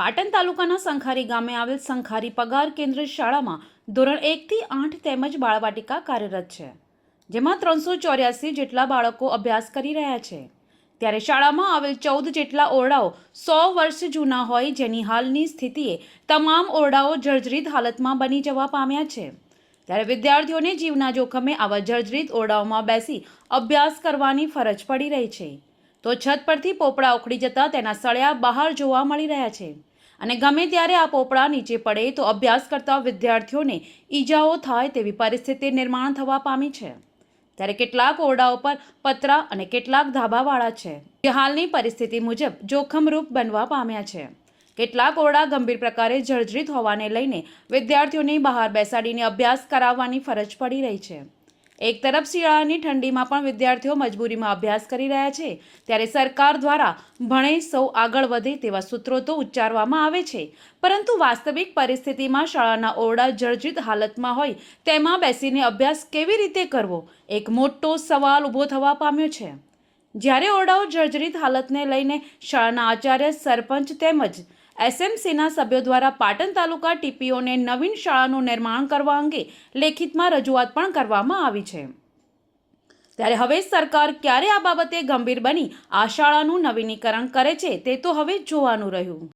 પાટણ તાલુકાના સંખારી ગામે આવેલ સંખારી પગાર કેન્દ્ર શાળામાં ધોરણ એકથી આઠ તેમજ બાળવાટિકા કાર્યરત છે, જેમાં ત્રણસો ચોર્યાસી જેટલા બાળકો અભ્યાસ કરી રહ્યા છે. ત્યારે શાળામાં આવેલ ચૌદ જેટલા ઓરડાઓ સો વર્ષ જૂના હોય જેની હાલની સ્થિતિએ તમામ ઓરડાઓ જર્જરિત હાલતમાં બની જવા પામ્યા છે. ત્યારે વિદ્યાર્થીઓને જીવના જોખમે આવા જર્જરિત ઓરડાઓમાં બેસી અભ્યાસ કરવાની ફરજ પડી રહી છે. તો છત પરથી પોપડા ઉખડી જતા તેના સળિયા બહાર જોવા મળી રહ્યા છે. અને ગમે ત્યારે આ પોપડા નીચે પડે તો અભ્યાસ કરતા વિદ્યાર્થીઓને ઈજાઓ થાય તેવી પરિસ્થિતિ નિર્માણ થવા પામી છે. ત્યારે કેટલાક ઓરડાઓ પર પતરા અને કેટલાક ધાબાવાળા છે. જે હાલની પરિસ્થિતિ મુજબ જોખમરૂપ બનવા પામ્યા છે. કેટલાક ઓરડા ગંભીર પ્રકારે જર્જરિત હોવાને લઈને વિદ્યાર્થીઓને બહાર બેસાડીને અભ્યાસ કરાવવાની ફરજ પડી રહી છે. એક તરફ શિયાળાની ઠંડીમાં પણ વિદ્યાર્થીઓ મજબૂરીમાં અભ્યાસ કરી રહ્યા છે, ત્યારે સરકાર દ્વારા ભણે સૌ આગળ વધે તેવા સૂત્રો તો ઉચ્ચારવામાં આવે છે, પરંતુ વાસ્તવિક પરિસ્થિતિમાં શાળાના ઓરડા જર્જરિત હાલતમાં હોય તેમાં બેસીને અભ્યાસ કેવી રીતે કરવો, એક મોટો સવાલ ઊભો થવા પામ્યો છે. જ્યારે ઓરડાઓ જર્જરિત હાલતને લઈને શાળાના આચાર્ય, સરપંચ તેમજ એસએમસીના સભ્યો દ્વારા પાટણ તાલુકા ટીપીઓને નવીન શાળાનું નિર્માણ કરવા અંગે લેખિતમાં રજૂઆત પણ કરવામાં આવી છે. ત્યારે હવે સરકાર ક્યારે આ બાબતે ગંભીર બની? આ શાળાનું નવીનીકરણ કરે છે તે તો હવે જોવાનું રહ્યું.